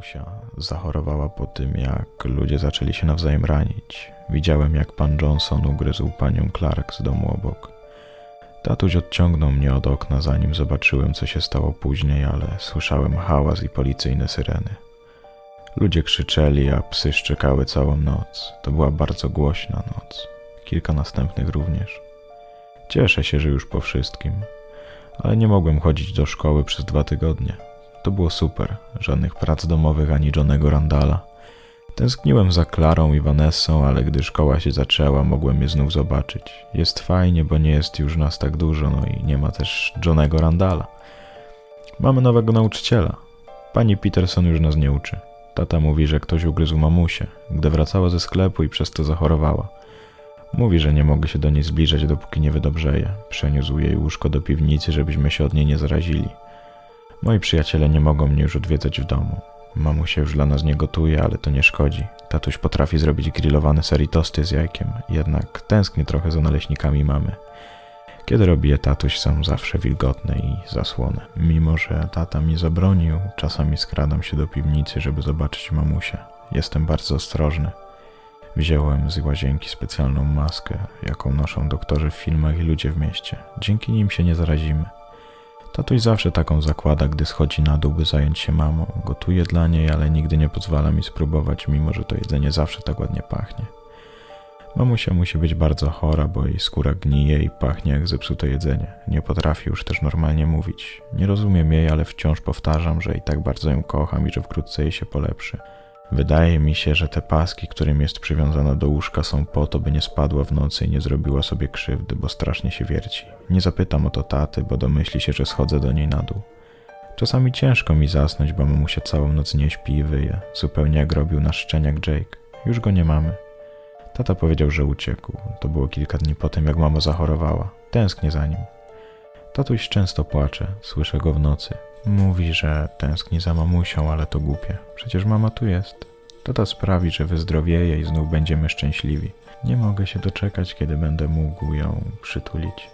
Mamusia zachorowała po tym, jak ludzie zaczęli się nawzajem ranić. Widziałem, jak pan Johnson ugryzł panią Clark z domu obok. Tatuś odciągnął mnie od okna, zanim zobaczyłem, co się stało później, ale słyszałem hałas i policyjne syreny. Ludzie krzyczeli, a psy szczekały całą noc. To była bardzo głośna noc. Kilka następnych również. Cieszę się, że już po wszystkim, ale nie mogłem chodzić do szkoły przez dwa tygodnie. To było super. Żadnych prac domowych ani Johnego Randala. Tęskniłem za Klarą i Vanessą, ale gdy szkoła się zaczęła, mogłem je znów zobaczyć. Jest fajnie, bo nie jest już nas tak dużo, no i nie ma też Johnego Randala. Mamy nowego nauczyciela. Pani Peterson już nas nie uczy. Tata mówi, że ktoś ugryzł mamusię, gdy wracała ze sklepu i przez to zachorowała. Mówi, że nie mogę się do niej zbliżać, dopóki nie wydobrzeje. Przeniósł jej łóżko do piwnicy, żebyśmy się od niej nie zarazili. Moi przyjaciele nie mogą mnie już odwiedzać w domu. Mamusia już dla nas nie gotuje, ale to nie szkodzi. Tatuś potrafi zrobić grillowane seritosty z jajkiem, jednak tęsknię trochę za naleśnikami mamy. Kiedy robi je tatuś, są zawsze wilgotne i zasłone. Mimo, że tata mi zabronił, czasami skradam się do piwnicy, żeby zobaczyć mamusię. Jestem bardzo ostrożny. Wziąłem z łazienki specjalną maskę, jaką noszą doktorzy w filmach i ludzie w mieście. Dzięki nim się nie zarazimy. Tatuś zawsze taką zakłada, gdy schodzi na dół, by zająć się mamą. Gotuje dla niej, ale nigdy nie pozwala mi spróbować, mimo że to jedzenie zawsze tak ładnie pachnie. Mamusia musi być bardzo chora, bo jej skóra gnije i pachnie jak zepsute jedzenie. Nie potrafi już też normalnie mówić. Nie rozumiem jej, ale wciąż powtarzam, że i tak bardzo ją kocham i że wkrótce jej się polepszy. Wydaje mi się, że te paski, którym jest przywiązana do łóżka, są po to, by nie spadła w nocy i nie zrobiła sobie krzywdy, bo strasznie się wierci. Nie zapytam o to taty, bo domyśli się, że schodzę do niej na dół. Czasami ciężko mi zasnąć, bo mamusia całą noc nie śpi i wyje, zupełnie jak robił nasz szczeniak Jake. Już go nie mamy. Tata powiedział, że uciekł. To było kilka dni po tym, jak mama zachorowała. Tęsknię za nim. Tatuś często płacze, słyszę go w nocy. Mówi, że tęskni za mamusią, ale to głupie. Przecież mama tu jest. Tata sprawi, że wyzdrowieje i znów będziemy szczęśliwi. Nie mogę się doczekać, kiedy będę mógł ją przytulić.